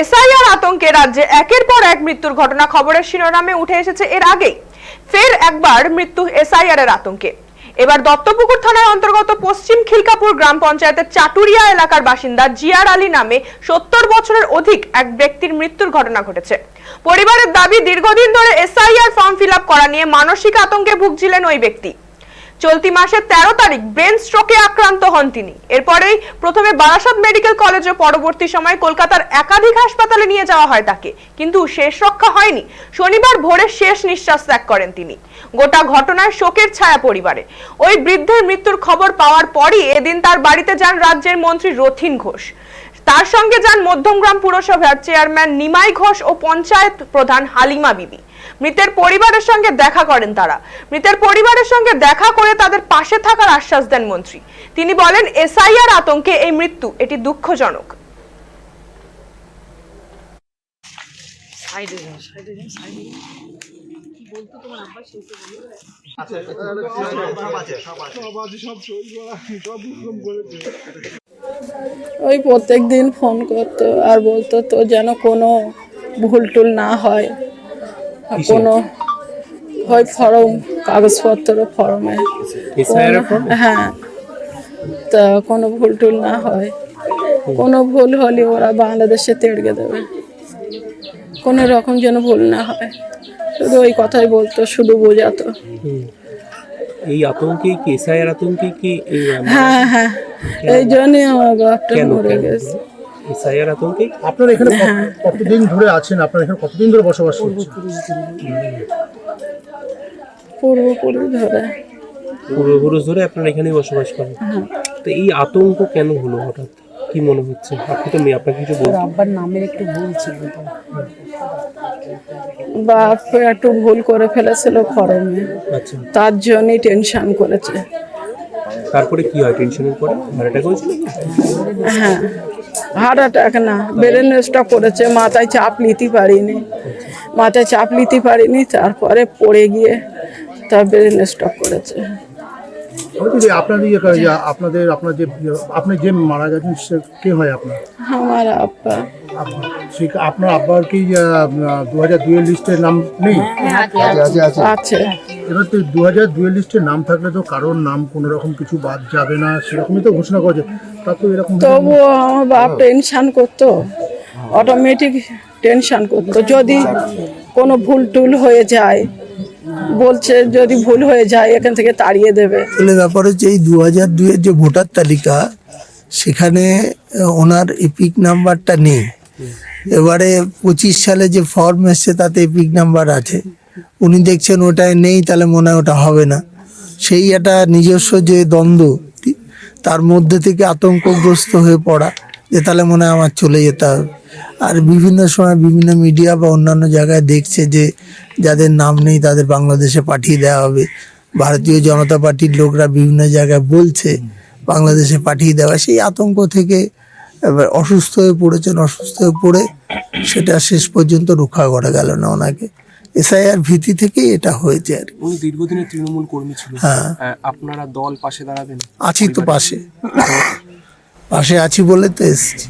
SIR আতঙ্কে রাজ্যে একের পর এক মৃত্যুর ঘটনা খবরের শিরোনামে উঠে এসেছে এর আগেই। ফের একবার মৃত্যু এসআইআর এর আতঙ্কে। এবার দত্তপুকুর থানার অন্তর্গত পশ্চিম খিলকাপুর গ্রাম পঞ্চায়েতের চাটুরিয়া এলাকার বাসিন্দা জিয়ার আলী নামে সত্তর বছরের অধিক এক ব্যক্তির মৃত্যুর ঘটনা ঘটেছে। পরিবারের দাবি, দীর্ঘদিন ধরে এসআইআর ফর্ম ফিল করা নিয়ে মানসিক আতঙ্কে ভুগছিলেন ওই ব্যক্তি। চলতি মাসের তেরো তারিখ ব্রেন স্ট্রোকে আক্রান্ত হন তিনি। এরপরেই প্রথমে বারাসত মেডিকেল কলেজে পরবর্তী সময় কলকাতার একাধিক হাসপাতালে নিয়ে যাওয়া হয় তাকে। কিন্তু শেষ রক্ষা হয়নি। শনিবার ভোরে শেষ নিঃশ্বাস ত্যাগ করেন তিনি। গোটা ঘটনায় শোকের ছায়া পরিবারে। ওই বৃদ্ধের মৃত্যুর খবর পাওয়ার পরই এদিন তার বাড়িতে যান রাজ্যের মন্ত্রী রথিন ঘোষ। তার সঙ্গে যান মধ্যমগ্রাম পুরসভার চেয়ারম্যান নিমাই ঘোষ ও পঞ্চায়েত প্রধান হালিমা বিবি মৃতের পরিবারের সঙ্গে দেখা করেন তারা মৃতের পরিবারের সঙ্গে দেখা করে তাদের পাশে থাকার আশ্বাস দেন মন্ত্রী তিনি বলেন এসআইআর আতঙ্কে এই মৃত্যু এটি দুঃখজনক সাইডে সাইডে সাইডে যাও কি বলতো তোমার আব্বা সেই তো বলল। ওই প্রত্যেক দিন ফোন করতো আর বলতো তো যেন কোনো ভুল টুল না হয় আর কোনো হয় ফর্ম কাগজপত্র ফর্মে। হ্যাঁ। তা কোনো ভুল টুল না হয়। কোনো ভুল হলে ওরা বাংলাদেশে তেড়কে দেবে। কোনো রকম যেন ভুল না হয়। শুধু ওই কথাই বলতো শুধু বোঝাতো। এই আতঙ্কে কি এসআইয়ের আতঙ্কে কি এই হ্যাঁ হ্যাঁ এই জন্যই আমার বাপটা কেন মরে গেছে। এসআইয়ের আতঙ্কে? আপনারা এখানে কত- কতদিন ধরে আছেন? আপনারা এখানে কতদিন ধরে বসবাস করছেন? পূর্বপুরুষ ধরে। পূর্বপুরুষ ধরে। আপনারা এখানেই বসবাস করেন? তো এই আতঙ্ক কেন হলো হঠাৎ? কি মনে হচ্ছে? আপনি তো মেয়ে আপনাকে কিছু বলছেন আব্বার নামের একটু ভুল ছিল তো। বাপ একটু ভুল করে ফেলেছিল ফর্মে আচ্ছা। তার জন্যই টেনশন করেছে। তারপরে কি হয়? টেনশনের পরে হার্ট অ্যাটাক হয়েছিল হ্যাঁ হার্ট অ্যাটাক না ব্রেন স্ট্রোক করেছে মাথায় চাপ নিতে পারিনি। মাথায় চাপ নিতে পারিনি তারপরে পড়ে গিয়ে তার ব্রেন স্ট্রোক করেছে। আমি তো যে আপনাদের ইয়ে করে যে আপনাদের আপনার যে আপনি যে মারা গেছেন সে কে হয় আপনার? আমার আব্বা। আপনার আপনার আব্বার কি দু হাজার দুয়ের লিস্টের নাম নেই? আছে এবার তো দু হাজার দুয়ের লিস্টের নাম থাকলে তো কারোর নাম কোনো রকম কিছু বাদ যাবে না সেরকমই তো ঘোষণা করেছে তা তো এরকম তবুও আমার বাপ টেনশন করতো। অটোমেটিক টেনশন করতো। যদি কোনো ভুল টুল হয়ে যায় বলছে যদি ভুল হয়ে যায়, এখান থেকে তাড়িয়ে দেবে। আসলে ব্যাপার হচ্ছে এই দু হাজার দুইয়ের যে ভোটার তালিকা, সেখানে ওনার এপিক নাম্বারটা নেই। এবারে পঁচিশ সালে যে ফর্ম এসছে, তাতে এপিক নাম্বার আছে। উনি দেখছেন ওটায় নেই, তাহলে মনে হয় ওটা হবে না। সেই একটা নিজস্ব যে দ্বন্দ্ব, তার মধ্যে থেকে আতঙ্কগ্রস্ত হয়ে পড়া, যে তাহলে মনে হয় আমার চলে যেতে হবে। আর বিভিন্ন সময় বিভিন্ন মিডিয়া বা অন্যান্য জায়গায় দেখছে যে যাদের নাম নেই তাদের বাংলাদেশে পাঠিয়ে দেওয়া হবে। ভারতীয় জনতা পার্টির লোকরা বিভিন্ন জায়গায় বলছে বাংলাদেশে পাঠিয়ে দেওয়া। সেই আতঙ্ক থেকে এবার অসুস্থ হয়ে পড়েছেন অসুস্থ হয়ে পড়ে সেটা শেষ পর্যন্ত রক্ষা করা গেল না ওনাকে। এসআইআর ভীতি থেকেই এটা হয়েছে আর উনি দীর্ঘদিনের তৃণমূল কর্মী ছিল হ্যাঁ। আপনারা দল পাশে দাঁড়াবেন? আছি তো পাশে। পাশে আছি বলে তো এসছি।